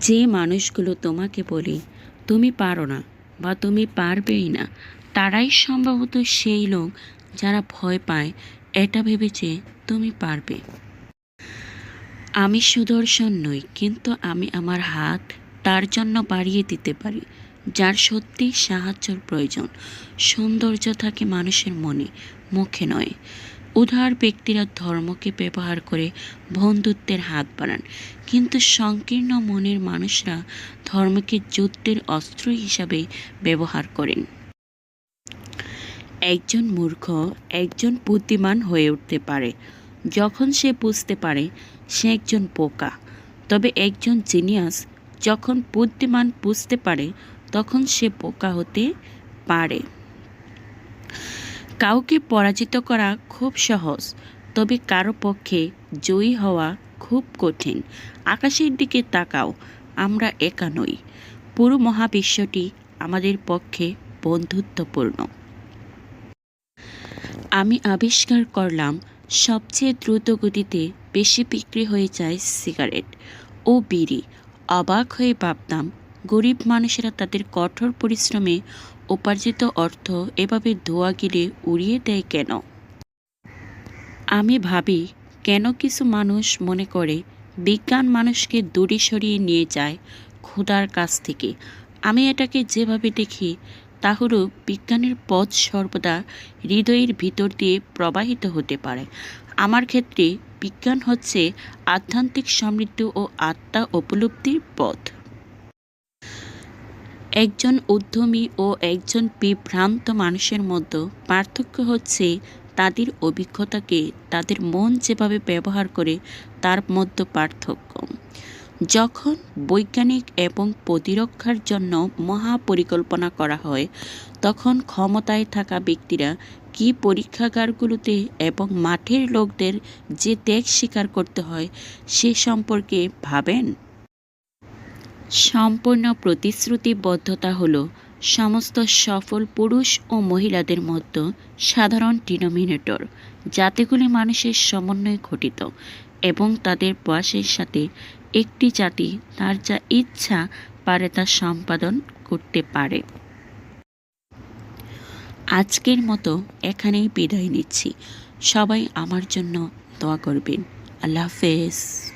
যে মানুষগুলো তোমাকে বলে, তুমি পারো না বা তুমি পারবেই না, তারাই সম্ভবত সেই লোক যারা ভয় পায়, এটা ভেবেছে তুমি পারবে। আমি সুদর্শন নই, কিন্তু আমি আমার হাত তার জন্য বাড়িয়ে দিতে পারি, যার সত্যি সাহায্যর প্রয়োজন। সৌন্দর্য থাকে মানুষের মনে, মুখে নয়। উদার ব্যক্তিরা ধর্মকে ব্যবহার করে বন্ধুত্বের হাত বাড়ান। কিন্তু সংকীর্ণ মনের মানুষরা ধর্মকে যুদ্ধের অস্ত্র হিসাবে ব্যবহার করেন। একজন মূর্খ, একজন বুদ্ধিমান হয়ে উঠতে পারে। যখন সে বুঝতে পারে, সে একজন পোকা তবে একজন জিনিয়াস যখন বুদ্ধিমান বুঝতে পারে, তখন সে পোকা হতে পারে। কাউকে পরাজিত করা খুব সহজ। তবে কারও পক্ষে জয়ী হওয়া খুব কঠিন। আকাশের দিকে তাকাও, আমরা একা নই। পুরো মহাবিশ্বটি আমাদের পক্ষে বন্ধুত্বপূর্ণ। আমি আবিষ্কার করলাম, সবচেয়ে দ্রুত গতিতে বেশি বিক্রি হয়ে যায় সিগারেট ও বিড়ি। অবাক হয়ে ভাবতাম, গরিব মানুষেরা তাদের কঠোর পরিশ্রমে উপার্জিত অর্থ এভাবে ধোয়া গিলে উড়িয়ে দেয় কেন? আমি ভাবি, কেন কিছু মানুষ মনে করে বিজ্ঞান মানুষকে দূরে সরিয়ে নিয়ে যায় ক্ষুধার কাছ থেকে। আমি এটাকে যেভাবে দেখি তা হলো বিজ্ঞানের পথ সর্বদা হৃদয়ের ভিতর দিয়ে প্রবাহিত হতে পারে। আমার ক্ষেত্রে বিজ্ঞান হচ্ছে আধ্যাত্মিক সমৃদ্ধি ও আত্মা উপলব্ধির পথ। একজন উদ্যমী ও একজন বিভ্রান্ত মানুষের মধ্যে পার্থক্য হচ্ছে তাদের অভিজ্ঞতাকে তাদের মন যেভাবে ব্যবহার করে, তার মধ্যে পার্থক্য। যখন বৈজ্ঞানিক এবং প্রতিরক্ষার জন্য মহাপরিকল্পনা করা হয়, তখন ক্ষমতায় থাকা ব্যক্তিরা কি পরীক্ষাগারগুলোতে এবং মাঠের লোকদের যে ত্যাগ স্বীকার করতে হয়, সে সম্পর্কে ভাবেন? সম্পূর্ণ প্রতিশ্রুতিবদ্ধতা হল সমস্ত সফল পুরুষ ও মহিলাদের মধ্যে সাধারণ ডিনোমিনেটর, জাতিগুলি মানুষের সমন্বয়ে ঘটিত এবং তাদের বয়সের সাথে একটি জাতি তার যা ইচ্ছা পারে তা সম্পাদন করতে পারে। আজকের মতো এখানেই বিদায় নিচ্ছি। সবাই আমার জন্য দোয়া করবেন। আল্লাহ হাফেজ।